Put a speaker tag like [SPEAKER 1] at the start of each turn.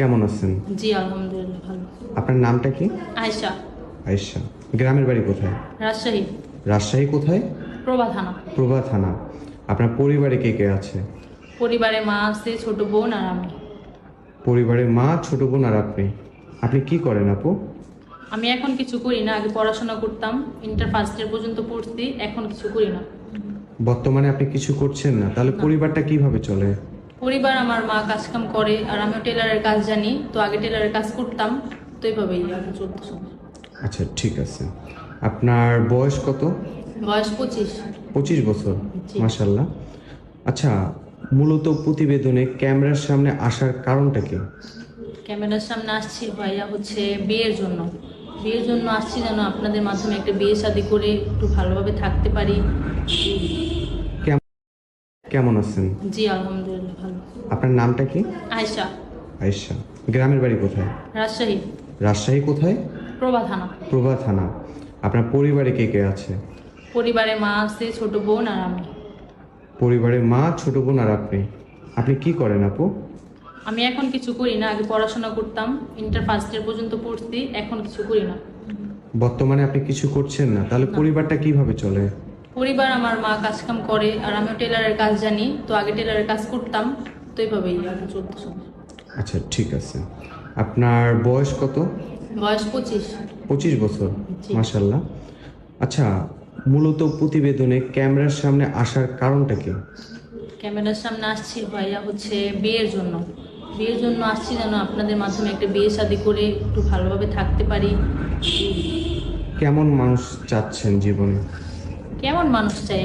[SPEAKER 1] কেমন আছেন?
[SPEAKER 2] জি আলহামদুলিল্লাহ ভালো।
[SPEAKER 1] আপনার নামটা কি?
[SPEAKER 2] আয়শা।
[SPEAKER 1] আয়েশা। গ্রামের বাড়ি কোথায়?
[SPEAKER 2] রাজশাহী।
[SPEAKER 1] রাজশাহী কোথায়?
[SPEAKER 2] প্রভা থানা।
[SPEAKER 1] প্রভা থানা। আপনার পরিবারে কে কে আছে?
[SPEAKER 2] পরিবারে মা আছে ছোট বোন আর আমি।
[SPEAKER 1] পরিবারে মা ছোট বোন আর আপনি? আপনি কি করেন আপু?
[SPEAKER 2] আমি এখন কিছু করি না আগে পড়াশোনা করতাম। ইন্টার ফার্স্ট ইয়ার পর্যন্ত পড়ছি এখন কিছু করি না।
[SPEAKER 1] বর্তমানে আপনি কিছু করছেন না। তাহলে পরিবারটা কীভাবে চলে?
[SPEAKER 2] পরিবার আমার মা কাজ কাম করে আর আমিও টেলারের কাজ জানি তো আগে টেলারের কাজ করতাম তো এইভাবেই
[SPEAKER 1] আচ্ছা ঠিক আছে। আপনার বয়স কত?
[SPEAKER 2] বয়স পঁচিশ।
[SPEAKER 1] পঁচিশ বছর। মাসাল্লাহ আচ্ছা মূলত প্রতিবেদনে ক্যামেরার সামনে আসার কারণটা কি?
[SPEAKER 2] ক্যামেরার সামনে আসছি ভাইয়া হচ্ছে বিয়ের জন্য। বিয়ের জন্য আসছি যেন আপনাদের মাধ্যমে একটা বিয়ে শাদি করে একটু ভালোভাবে থাকতে পারি।
[SPEAKER 1] কেমন আছেন?
[SPEAKER 2] জি আলহামদুলিল্লাহ ভালো।
[SPEAKER 1] আপনার নামটা কি?
[SPEAKER 2] আয়শা।
[SPEAKER 1] আয়েশা। গ্রামের বাড়ি কোথায়?
[SPEAKER 2] রাজশাহী।
[SPEAKER 1] রাজশাহী কোথায়?
[SPEAKER 2] প্রভা থানা।
[SPEAKER 1] প্রভা থানা। আপনার পরিবারে কে কে আছে?
[SPEAKER 2] পরিবারে মা আছে ছোট বোন আর আমি।
[SPEAKER 1] পরিবারে মা ছোট বোন আর আপনি। আপনি কি করেন আপু?
[SPEAKER 2] আমি এখন কিছু করি না আগে পড়াশোনা করতাম। ইন্টার ফার্স্ট ইয়ার পর্যন্ত পড়ছি এখন কিছু করি না।
[SPEAKER 1] বর্তমানে আপনি কিছু করছেন না। তাহলে পরিবারটা কীভাবে চলে?
[SPEAKER 2] পরিবার আমার মা কাজ কাম করে আর আমিও টেলারের কাজ জানি তো আগে টেলারের কাজ করতাম তো এইভাবেই আগে চলতে
[SPEAKER 1] আচ্ছা ঠিক আছে। আপনার বয়স কত?
[SPEAKER 2] বয়স পঁচিশ।
[SPEAKER 1] পঁচিশ বছর
[SPEAKER 2] জি।
[SPEAKER 1] মাসাল্লাহ আচ্ছা মূলত প্রতিবেদনে ক্যামেরার সামনে আসার কারণটা কি?
[SPEAKER 2] ক্যামেরার সামনে আসছি ভাইয়া হচ্ছে বিয়ের জন্য। বিয়ের জন্য আসছি যেন আপনাদের মাধ্যমে একটা বিয়ে শাদি করে একটু ভালোভাবে থাকতে পারি।
[SPEAKER 1] কেমন মানুষ চাচ্ছেন জীবনে?
[SPEAKER 2] কেমন মানুষ চাই?